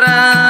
ಶಂಕರ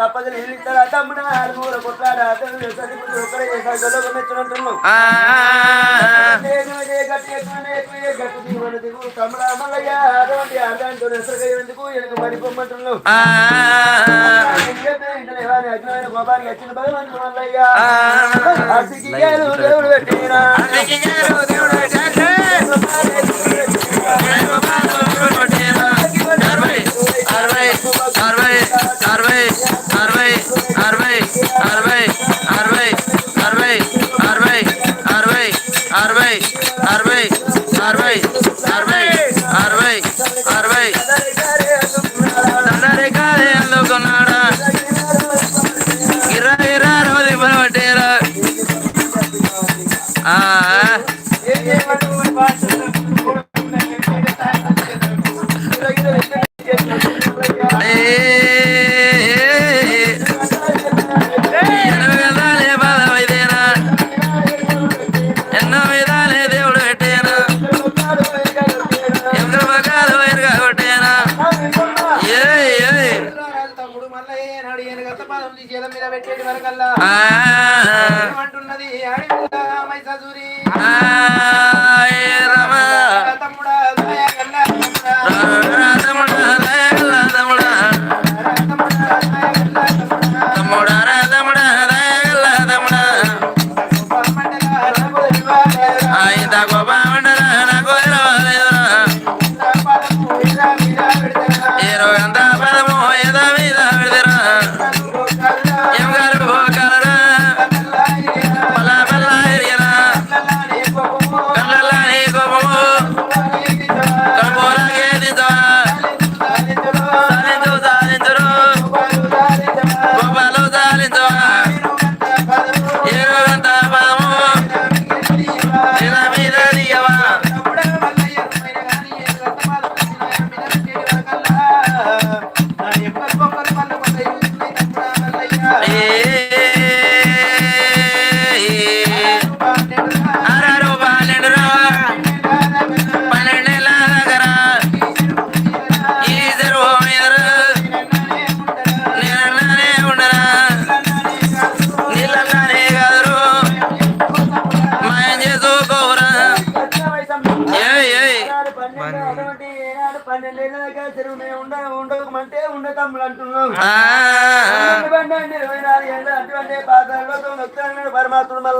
తప్పదు. నీళ్ళు ఇస్తారా తమ్ముడా? ఆరుమూర కొట్లాడా? ఒక్కడే చేశాడు మెచ్చుకుంటున్నాం తమ్ముడా మల్లయ్య అటువంటి అర్థాంతో ఎసరగయ్యేందుకు వెనుక పడిపోమంటున్నాం అజ్ఞమైన కోపానికి దేవుడు పెట్టినా దేవుడు పెట్టినా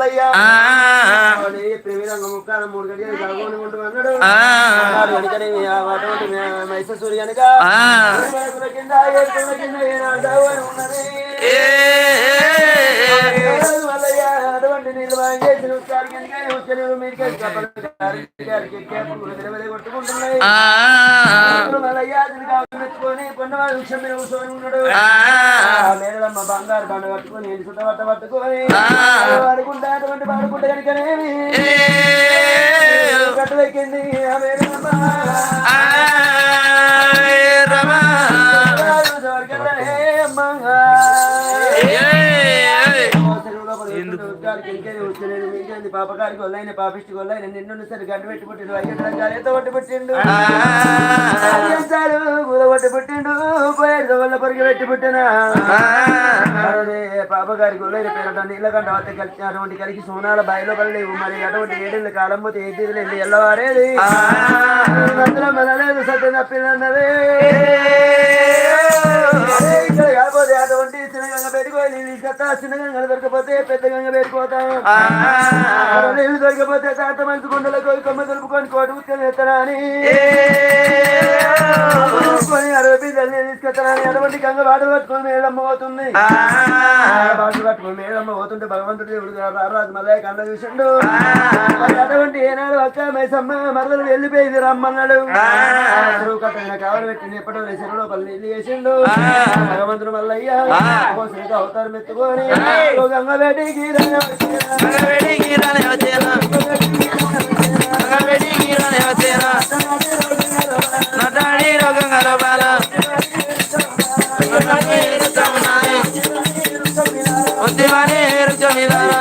Yeah. మెచ్చుకొని కొన్నవాడు వృక్షం మీద కూర్చొని ఉన్నాడు మేడలమ్మ బంగారు బండ పట్టుకొని ఎండు పట్ట పట్టుకొని ఆ. వాడుకుంటా అటువంటి వాడుకుంటా కనుకనేమి ఏ, కట్టు వెక్కింది ఆ మేడలమ్మ వచ్చలేదు, మీకేంది పాపకారికి వల్లైన పాపిష్టి వల్లైన నిన్ను సరి గడ్డ పెట్టి పుట్టిండు. అయ్యో గాలితో పట్టి పుట్టిండు. కూల పట్టి పుట్టిండు. పోయేడు వల్ల పొరిగి పెట్టి పుట్టినా. అరే పాపగారికి వల్లైన పేరట నీళ్ళకంట వద్ద కలిసి అటువంటి కలిగి సోనాల బాయిలో పడలేవు మరి అటువంటి ఏడేళ్ళ కాలం పోతే ఏ తీరులు వెళ్ళి ఎల్లవారేది. అందులో మనలేదు సత్యం తప్పిందన్నది నీళ్ళు తీసుకొస్తా చిన్నగంగ దొరకపోతే పెద్ద గంగ పెట్టుకోతాం నీళ్ళు దొరకపోతే తాత మంచి గుండెలకు కొమ్మ దులుపుకొని కోటి ఉత్కలు ఎత్తనా అని. కొని అరవై తీసుకెత్తనాని అటువంటి గంగ వాటలు పట్టుకొని మేడమ్మ పోతుంది. బాటలు పట్టుకొని మేడమ్మ పోతుంటే భగవంతుడు దేవుడు రారాజు మళ్ళీ కళ్ళ చూసిండు. అటువంటి ఏనాడు అక్క మైసమ్మ? మరదలు వెళ్ళిపోయింది రమ్మన్నాడు. కట్టైన కావలి పెట్టి ఎప్పటి చెరువు లోపల నీళ్ళు వేసిండు. భగవంతుడు మల్లయ్య సీత అవతారం ఎత్తుకొని గంగ బేటికి మగవేడికి రానే వచ్చేనా మగవేడికి రానే వచ్చేనా నటాడి రోగంగా లోపాల ఉద్యమాన్ని రుచమిదాన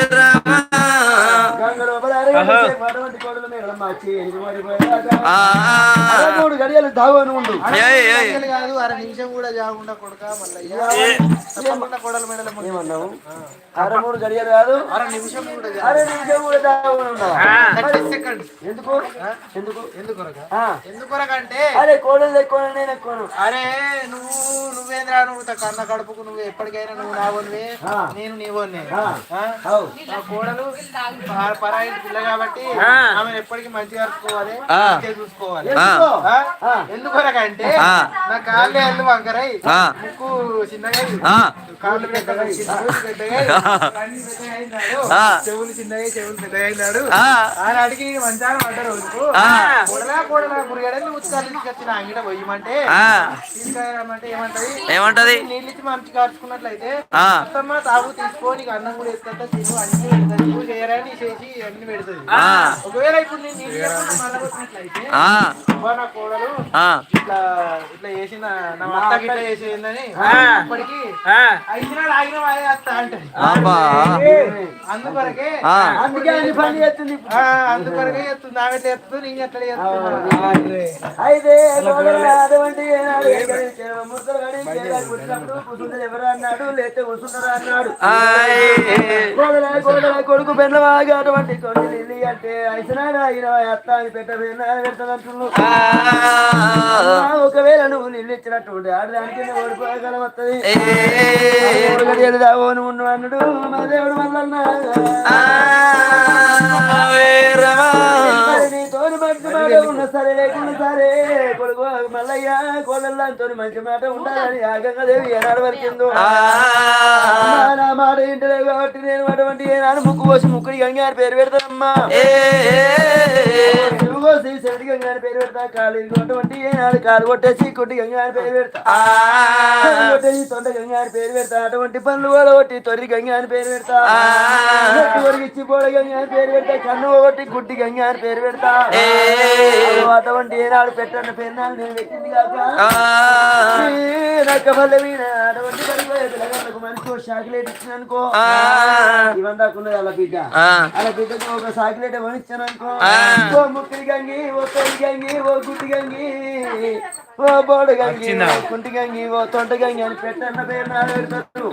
మూడు గడియలు దావని ఉండు. ఏయ్, ఏయ్. గంటలు కాదు అర నిమిషం కూడా జాగకుండా కొడుక తప్పకుండా కొడల మెడల ముందు. ఏమన్నావు? అర మూడు గడియలు కాదు. అర నిమిషం కూడా అరే నిమిషం కూడా దావని ఎందుకు? ఎందుకు. ఎందుకొరకంటే అరే కోడలు ఎక్కువ నేను అరే నువ్వు నువ్వేంద్రా? నువ్వు త- కన్న కడుపుకు నువ్వు ఎప్పటికైనా నువ్వు నావనివే ఆ. నేను నీవోనే కోడలు పరాయి పిల్ల కాబట్టి ఆమె ఎప్పటికీ మంచిగా అరుచుకోవాలి చూసుకోవాలి. ఎందుకొరకంటే. నా కాళ్ళు ఎల్లు వంకరై ఆ. ముక్కు చిన్నగా ఆ. కాళ్ళు పెద్దగా చెవులు చిన్నగా చెవులు పెద్దగా అయినాడు ఆ. ఆయన అడిగి మంచాన పడ్డ రోజుకు ఆ. కొడలా కొడలా గురిగడని ఉత్సాలు తీసుకొచ్చిన అంగిట పోయమంటే. తీసుకురామంటే ఏమంటది ఏమంటది నీళ్ళు ఇచ్చి మంచి కార్చుకున్నట్లయితే ఆ. అత్తమ్మ తాగు తీసుకో నీకు అన్నం కూడా ఎత్తుతా తిను అన్ని చేయరాని చేసి అన్ని పెడుతుంది. ఒకవేళ ఇప్పుడు నేను నా కోడలు ఆ, ఇట్లా ఇట్లా చేసిన నా అత్తకి ఇట్లా చేసేందని ఇప్పటికి ఆగిన వాడే అత్త అంటది. అబ్బా. అందుకొరకే అందుకే అన్ని పని చేస్తుంది అందుకొరకే చెప్తుంది ఆమె చెప్తుంది నేను ఎట్లా అయితే అటువంటి ఎవరు అన్నాడు? లేతే కూర్చుంటారా అన్నాడు. ఆయ్. కోడల కోడల కొడుకు బెన్నవాగా అటువంటి కొన్ని ఇల్లు అంటే ఐసనాడు అయిన అత్త అని పెట్ట పెడతానంటున్నావు ఆ, ఒకవేళ నువ్వు ఇచ్చినట్టు ఉంటే ఆడదానికి ఓడిపోగలం వస్తుంది దావోను ఉండు అన్నాడు. మా దేవుడు ఉన్న సరే లేకుండా సరే కొడుకు మల్లయ్య కోళ్ళతో మంచి మాట ఉండాలని ఆగంగా దేవి ఏనాడు వరకిందో నా మాట కాబట్టి నేను అటువంటి ఏనాడు ముక్కు కోసి ముక్కుడి గంగారు పేరు పెడతానమ్మా. కోసి చెవిటి గంగారు పేరు పెడతా కాలు అటువంటి ఏనాడు కాలు కొట్టేసి కొట్టి పేరు పెడతా కొట్టేసి తొండ పేరు పెడతా అటువంటి పనులు కూడా కొట్టి తొరి గంగారు పేరు పెడతా పోడ పేరు పెడతా కన్ను కొట్టి గుడ్డి గంగారు పేరు పెడతా అటువంటి ఏనాడు పెట్టన్న పెన్నాలు నేను పెట్టింది కాక ఆ, నక్క పల్లె మీద అటువంటి పడిపోయే పిల్లగాళ్ళకు మంచి చాక్లెట్ ఇచ్చిన అనుకో ఆ, ఇవందాకున్నది అలా బిడ్డ. ఆ, అలా బిడ్డకు ఒక చాక్లెట్ ఇచ్చాను అనుకో. ఓ గంగి ఓ తొలి గంగి ఓ గుడ్డి గంగి ఓ బోడు గంగి కుంటి గంగి ఓ తొంట గంగి అని పెట్టన్న పేరు నా పెడతారు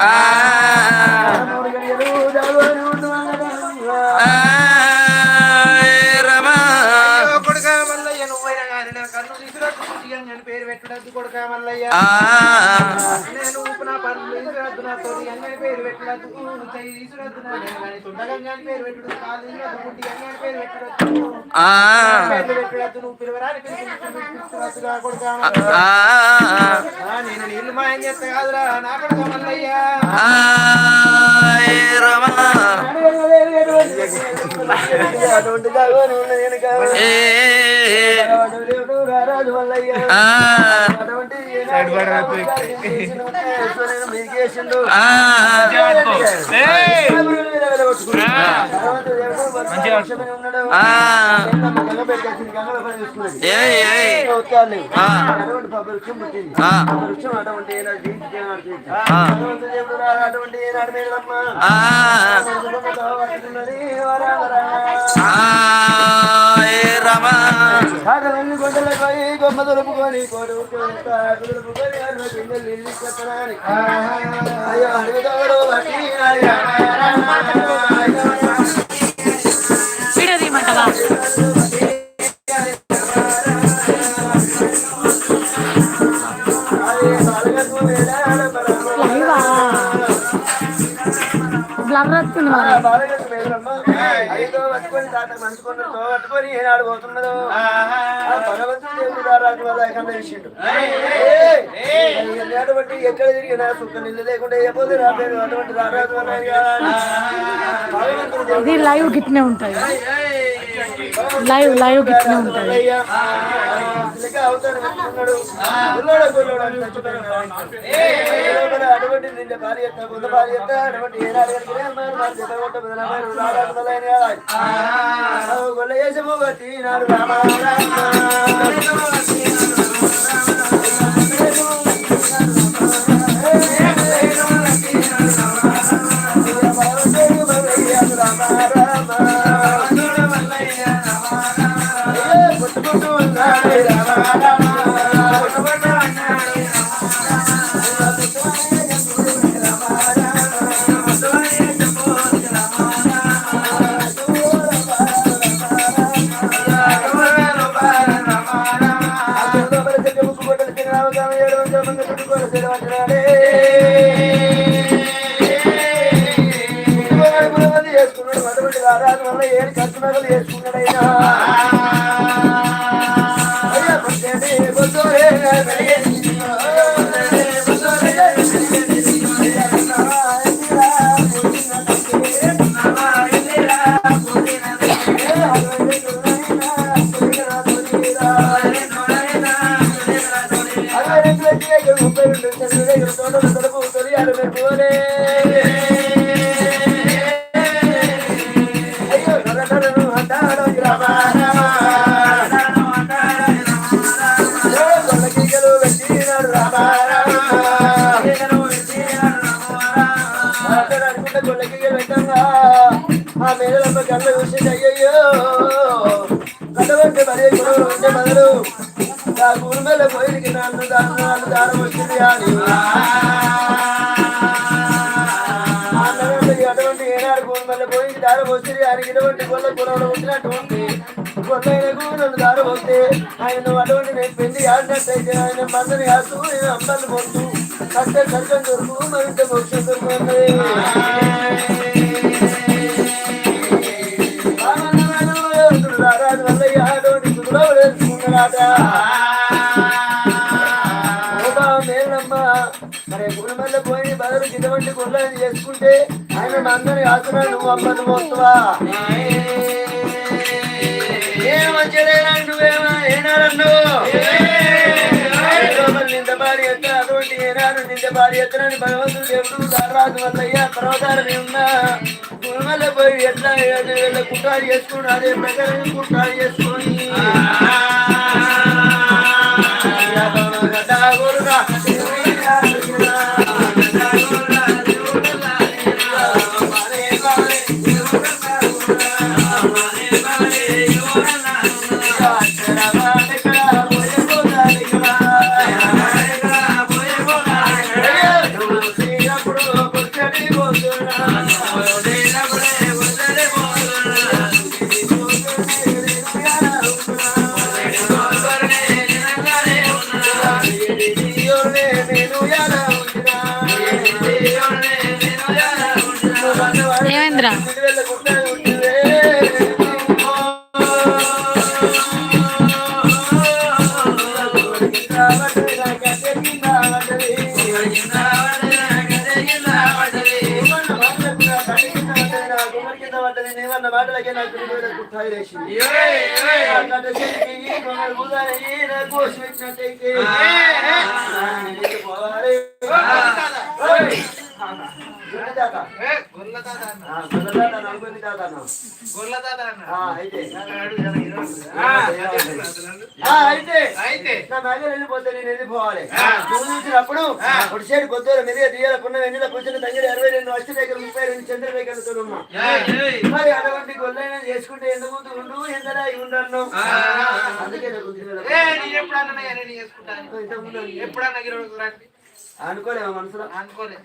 పేరు పెట్టడద్దు కొడుకా మల్లయ్య నేను ఊపు నా పనులు తీసుకురాదు నా తోటి అని పేరు పెట్టడద్దు చెయ్యి నా పేరు పెట్టడు. కాలు తీసుకురాదు గుడ్డి గంగా అని పేరు పెట్టడద్దు ఆ, పేర్లు పెట్టడద్దు నువ్వు పిలవరాని పిలుచుకురాదుగా కొడుకా నేను నీళ్ళు మాయం చేస్తా కాదురా. నా కొడుకా మల్లయ్య మీకేసిండు. అటువంటి కాదలన్నీ గొడ్డల పోయి గొమ్మ దొరుపుకొని అన్న ఇల్లు. అయ్యో అడుగుతాడు బ్లర్ వస్తుంది మరి. ఐదో ఏనాడు పోతున్నదో. భగవంతుడు ఇచ్చిండు ఎక్కడ తిరిగినా సుఖ నిల్లు లేకుండా ఏ పోతే రాబోయేది అటువంటి రారాజు ఇది లైవ్ గిట్నే ఉంటుంది లైవ్ లైవ్ గిట్నే లోపల అటువంటి నిండా భార్య భార్య అటువంటి ఏనాడు కనుకనే ఆ గొల్ల చేసే బట్టి నాడు రామ రామ. రామ రామ. నగలు చేసుకున్నాడైనా అయ్యా పుట్టేనే దాన్ని వచ్చింది అని అటువంటి ఏనాడు గురుమల పోయింది దారం ఇటువంటి గొల్ల కులంలో వచ్చినటువంటి గొల్లైనకు నన్ను దారం వస్తే ఆయన అటువంటి నేను పెళ్ళి ఆడినట్టయితే ఆయన మందని ఆస్తూ నేను అమ్మల్ని పొందు కష్ట కష్టం దొరుకు మరింత మోక్షం దొరుకుతుంది. రారాజు వల్లయ్య ఇటువంటి గుళ్ళని చేసుకుంటే ఆయన అందరి ఆసరా నువ్వు అమ్మను ఏమంచలేనా నువ్వేమా నింద అటువంటి ఏనాడు నింద భగవంతుడు దేవుడు దారాజు వల్లయ్య పర్వతాలని ఉన్నా గుణమల్ల పోయి ఎట్లా కుట్రాలు చేసుకుని అదే ప్రకారం కుట్రాలు చేసుకొని. కోసి గొల్ల తాత. గొల్ల తాత. అయితే. నా వెళ్ళిపోతే నేను వెళ్ళిపోవాలి నువ్వు చూసినప్పుడు ఒక సైడ్ కొద్దిగా మెరుగు తీయాల పున్న వెన్నెల పుచ్చిన తంగిడి అరవై రెండు వచ్చి దగ్గర ముప్పై రెండు చంద్ర దగ్గర ఉన్నా మరి అటువంటి గొల్లైన చేసుకుంటే ఎందుకు ఉండు ఎంతలా ఉండను అందుకే నాకు ఎప్పుడన్నా రండి. అనుకోలేము మనసులో? అనుకోలే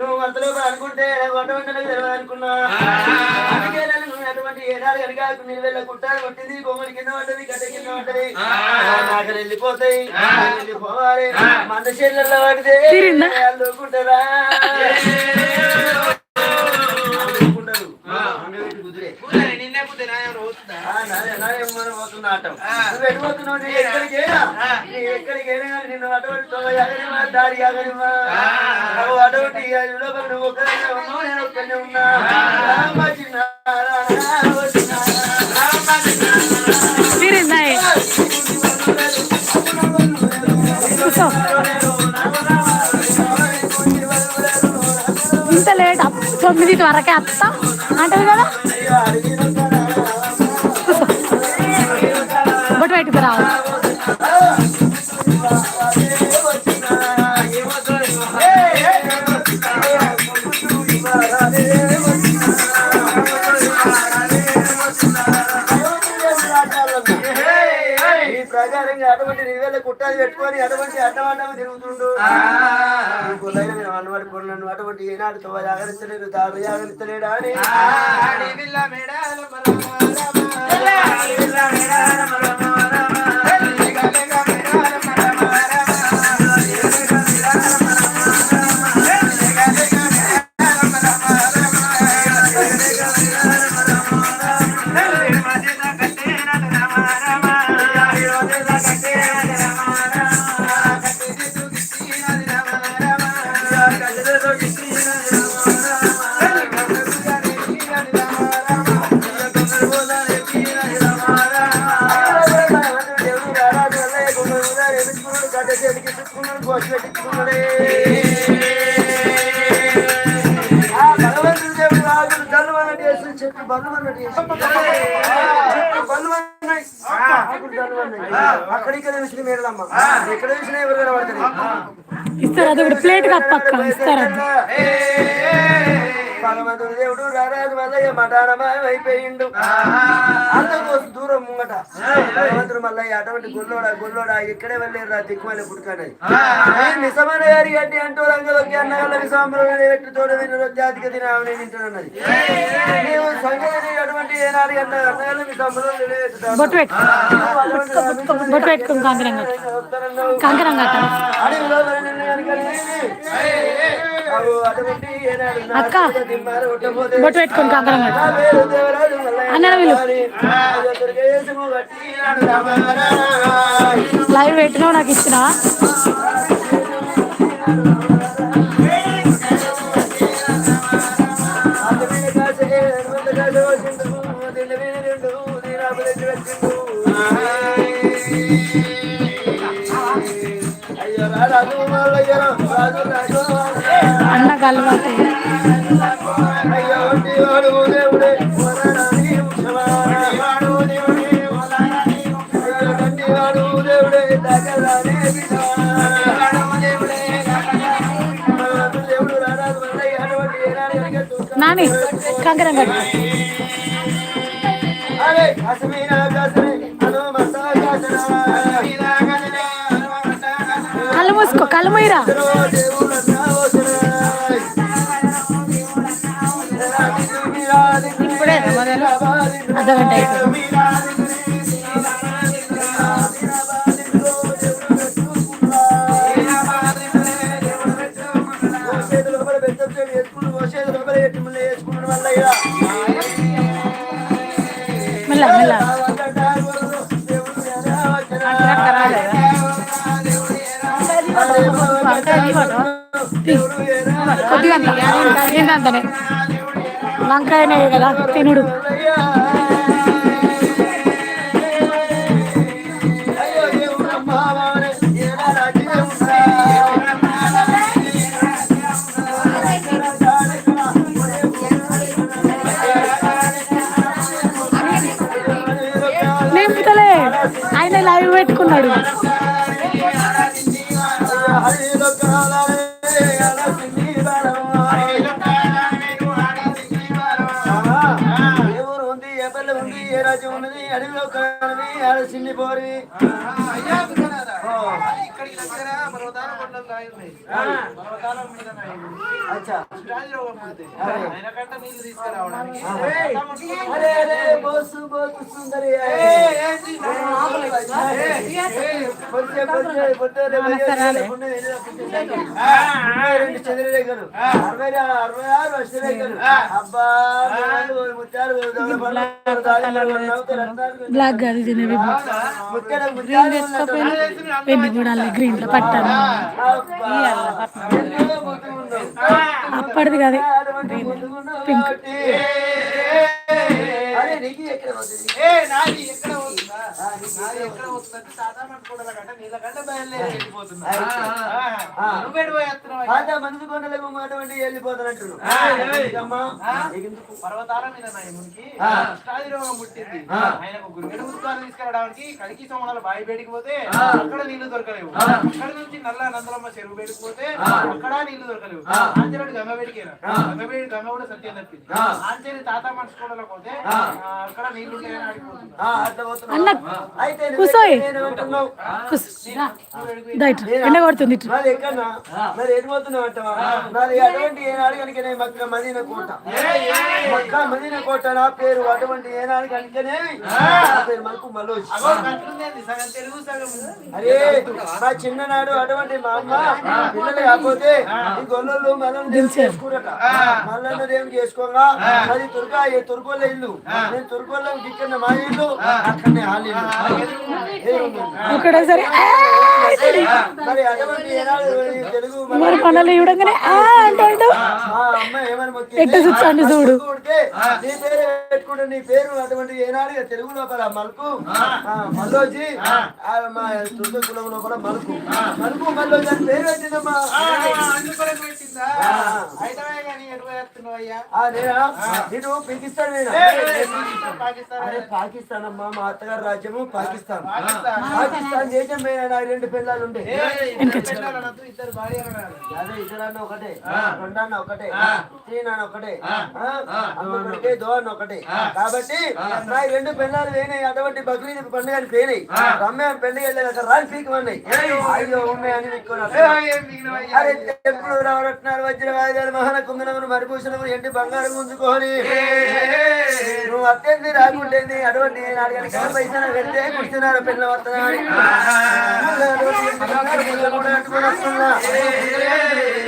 నువ్వు అంతలో అనుకుంటే అనుకున్నా. అటువంటి ఏడాది కనుక కుట్టాలు కొట్టింది బొమ్మలు కింద పడ్డది గడ్డ కింద పడ్డది. వెళ్ళిపోతాయి వెళ్ళిపోవాలి. మంద చెల్లెల్లో పడితే దారి. నువ్వు అటువంటి లోపల నువ్వు ఒక్కడినే ఉన్నావు, నేను ఒక్కడినే ఉన్నా. రామ చిన్న, తొమ్మిది వరకే వస్తా అంటది కదా? బొట్టు పెట్టుకు అటువంటి నివేళ కుట్టాలు పెట్టుకొని అటువంటి అడ్డమడ్డము తిరుగుతుండు. అన్నవాడు కొన్నాను అటువంటి ఏనాడుతో జాగరిస్తలేడు తాడు జాగరిస్తలేడా అని. మేడాల చేపించుకున్నాడు గడ్డ చేతికి ఎక్కించుకున్నాడు గోసి ఎక్కడ ఇస్తారు అది. ప్లేట్ కప్పక్క ఇస్తారు భగవంతుడు దేవుడు రారాజు మల్లయ్య మఠానమాయం అయిపోయిండు అంతకు దూరం ముంగట భగవంతుడు మల్లయ్య అటువంటి గుల్లోడ గుల్లోడ ఇక్కడే వెళ్ళారు రా దిక్కుమల్లి పుట్టుకన్నది నిజమైన గారి గడ్డి అంటూ రంగలోకి అన్నగల్ల విశ్వాంబరం ఎట్టు తోడ విన జాతికి తినామని వింటున్నది నీవు సంగతి అటువంటి ఏనాడు అన్న అన్నగల్ల అడవిలో అటువంటి ఏనాడు నా అక్క. బొట్టు పెట్టుకుని కంకరం అన్నయ్య వీళ్ళు. లైవ్ పెట్టినావు నాకు ఇచ్చిన. అయ్యో రాజు రాజు రాజు అన్న కలవాటు నాని కంకరం కట్టు. అరే కసమీనా కసమే కళ్ళు మూసుకో కళ్ళు మూయరా? అర్ధగంట మెల్ల మెల్ల. కొద్దిగా ఏంటంతనే? వంకాయనే కదా తినుడు. లైవ్ పెట్టుకున్నాడు. ఎవరు ఉంది? ఏ పల్లె ఉంది? ఏ రాజ్యం ఉన్నది? అడవిలో కానవి ఆడ చిన్ని పోరి రాయి ఉన్నాయి. పర్వతాల మీద. పుడితే ఆయన కంట నీళ్ళు తీసుకురావడానికి రెండు చంద్రరేఖలు అరవై అరవై ఆరు అష్టరేఖలు అబ్బా ముత్యాలు బ్లాక్ కాదు ఇది ముత్యాలు ముత్యాలు పెళ్ళి కూడా గ్రీన్లో పట్టాను. అప్పటిది కాదు. పింక్. మనసు కొండలకు అటువంటి వెళ్ళిపోతానంటు పర్వతాల మీద నయమునికి అష్టాది రోగం పుట్టింది. ఆయనకు గురుగడి ఉత్పాదన తీసుకురావడానికి కడికి సోమనాల బావి బయటికి పోతే అక్కడ నీళ్ళు దొరకలేవు. అక్కడ నుంచి నల్ల నందలమ్మ చెరువు బయటికి పోతే అక్కడ నీళ్ళు దొరకలేవు. ఆంజనేయుడు గంగ బయటికేనా గంగ బయటి గంగ కూడా సత్యం తప్పింది. ఆంజనేయుడు తాత మనసు కొండలో పోతే ఆ, అక్కడ నీళ్ళు. అన్న అయితే ఎండ కొడుతుంది మరి అటువంటి ఏనాడు కనుకనే మక్క మదీన కోట కోట నా పేరు అటువంటి ఏనాడు కనుకనే పేరు మనకు మలోజ్ అరే మా చిన్ననాడు అటువంటి మా అమ్మ పిల్లలు కాకపోతే ఈ గొల్లలు మనం చేసుకురట మళ్ళీ ఏం చేసుకోగా అది తుర్కా ఏ తుర్కోళ్ళ ఇల్లు నేను తుర్కోళ్ళ ఇక్కడ మా ఇల్లు అక్కడనే హాల్ ఇల్లు ఒకటేసారి ఆ మరి మనల్ని చూడగానే ఆ అంటాడు? ఎట్ట చూస్తాండి చూడు. నీ పేరు పెట్టుకుంటే నీ పేరు అటువంటి ఏనాడు తెలుగు లోపల మల్లోజీ. ఆ, మా కులం లోపల మల్లోజీ అని పేరు పెట్టిందమ్మా. నేనా? నేను పాకిస్తాన్ అమ్మా మా అత్తగారు రాజ్యము పాకిస్తాన్. పాకిస్తాన్ మీద నాకు రెండు పిల్లలు ఉండే అదే ఇద్దరన్న ఒకటే రెండన్న ఒకటే తీనన్న ఒకటే అమ్మకే దో అన్న ఒకటే. కాబట్టి నా రెండు పిల్లలు వేయినాయి అటువంటి బక్రీద్ పండుగని పేనాయి రమ్మే పెళ్ళి వెళ్ళాక రాని పీకమన్నాయి అయ్యో ఉన్నాయి అని ఏం మిగిలినవయ్యా? అరే ఎప్పుడు రావడట్టున్నారు వజ్ర వాయిదాలు మహాన కుంగనములు మరిభూషణములు ఎండి బంగారం ఉంచుకొని? నువ్వు అత్యంది రాకుంటేంది? అటువంటి పైసలు పెడితే కూర్చున్నారు పిల్లలు వస్తున్నారని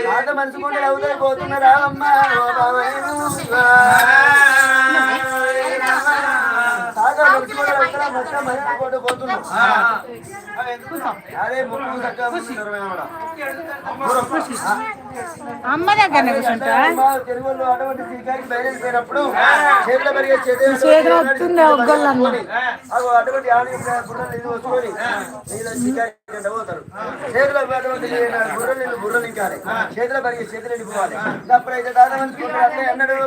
పాత మనసు కూడా అవుతాయి పోతున్నారా అమ్మా అమ్మ దగ్గరనే వచ్చుకొని నీళ్ళ శ్రీకారికి గంట పోతారు చేతిలో అటువంటి బుర్రలు బుర్రలు ఇంకాలి చేతిలో పెరిగే చేతులు నిండిపోవాలి అప్పుడైతే దాదాపు అట్లే అన్నాడు వల్ల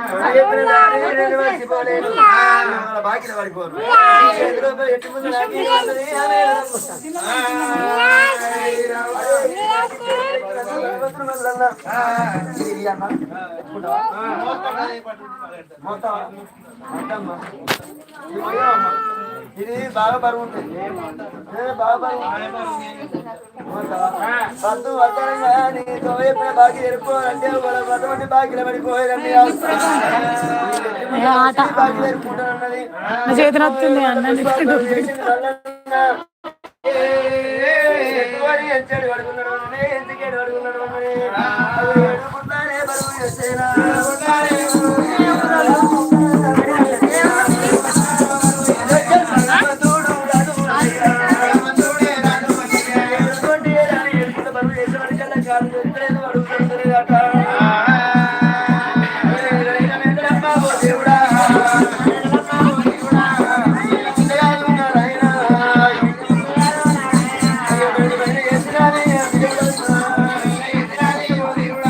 బాకీలు పడిపోరు ఎట్టు ముందు ఇది బాగా బరువు ఉంటుంది బాగా బరువు పద్దు వద్దరంగా నీతో ఎప్పుడు బాకీ ఎరుకోవాలంటే వాళ్ళ బాకీలు ఆట? నా చేతి నొస్తుంది అన్న ఎందుకు అడుగున్నాడు అడుగున్నాడు